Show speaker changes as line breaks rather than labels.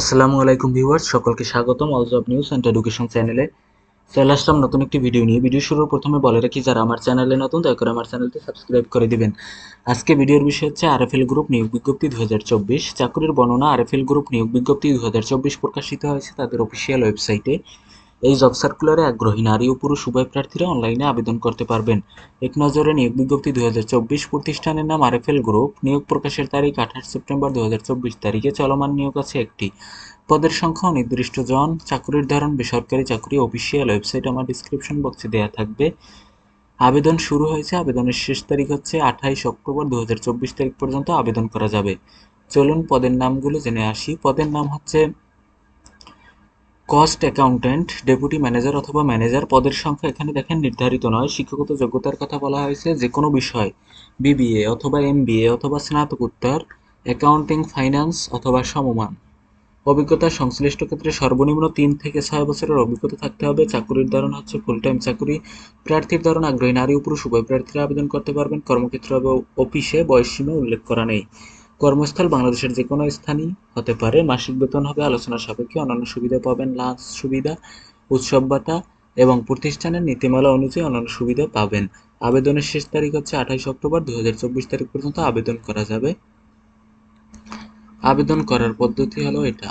আসসালামু আলাইকুম ভিউয়ার্স, সকলকে স্বাগতম all job news and education চ্যানেলে চলে আসলাম নতুন একটি ভিডিও নিয়ে। ভিডিও শুরুর প্রথমে বলে রাখি, যারা আমার চ্যানেলে নতুন, দয়া করে আমার চ্যানেলটি সাবস্ক্রাইব করে দিবেন। আজকে ভিডিওর বিষয় হচ্ছে আরএফএল গ্রুপ নিয়োগ বিজ্ঞপ্তি দুই হাজার চব্বিশ। চাকরির বর্ণনা আরএফএল গ্রুপ নিয়োগ বিজ্ঞপ্তি দু হাজার চব্বিশ প্রকাশিত হয়েছে তাদের অফিসিয়াল ওয়েবসাইটে এই জব সার্কুলারে আগ্রহী নারী ও পুরুষ উভয় প্রার্থীরা অনলাইনে আবেদন করতে পারবেন। এক নজরে নিয়োগ বিজ্ঞপ্তি দুই হাজার চব্বিশ প্রতিষ্ঠানের নাম আরএফএল গ্রুপ নিয়োগ প্রকাশের তারিখ আঠাশ সেপ্টেম্বর দু হাজার চব্বিশ তারিখে চলমান নিয়োগ আছে একটি। পদের সংখ্যা অনির্দিষ্ট জন। চাকরির ধরন বেসরকারি চাকরি অফিসিয়াল ওয়েবসাইট আমার ডিসক্রিপশন বক্সে দেওয়া থাকবে। আবেদন শুরু হয়েছে, আবেদনের শেষ তারিখ হচ্ছে আঠাইশ অক্টোবর দু হাজার চব্বিশ তারিখ পর্যন্ত আবেদন করা যাবে। চলুন পদের নামগুলো জেনে আসি। পদের নাম হচ্ছে কস্ট অ্যাকাউন্ট্যান্ট ডেপুটি ম্যানেজার অথবা ম্যানেজার পদের সংখ্যা এখানে দেখেন নির্ধারিত নয়। শিক্ষাগত যোগ্যতার কথা বলা হয়েছে যে কোনো বিষয় বিবিএ অথবা এমবিএ অথবা স্নাতকোত্তর অ্যাকাউন্টিং ফাইন্যান্স অথবা সমমান। অভিজ্ঞতা সংশ্লিষ্ট ক্ষেত্রে সর্বনিম্ন তিন থেকে ছয় বছরের অভিজ্ঞতা থাকতে হবে। চাকুরির ধরন হচ্ছে ফুল টাইম চাকুরি। প্রার্থীর ধরন আগ্রহী নারী ও পুরুষ, উভয় প্রার্থীরা আবেদন করতে পারবেন। কর্মক্ষেত্র অফিসে বয়সসীমা উল্লেখ করা নেই। কর্মস্থল বাংলাদেশের যে কোনো স্থানই হতে পারে। মাসিক বেতন হবে, আলোচনা সাপেক্ষে অন্যান্য সুবিধা পাবেন। লাঞ্চ সুবিধা, উৎসব ভাতা এবং প্রতিষ্ঠানের নীতিমালা অনুযায়ী অন্যান্য সুবিধা পাবেন। আবেদনের শেষ তারিখ হচ্ছে আঠাইশ অক্টোবর দু হাজার চব্বিশ তারিখ পর্যন্ত আবেদন করা যাবে। আবেদন করার পদ্ধতি হলো এটা।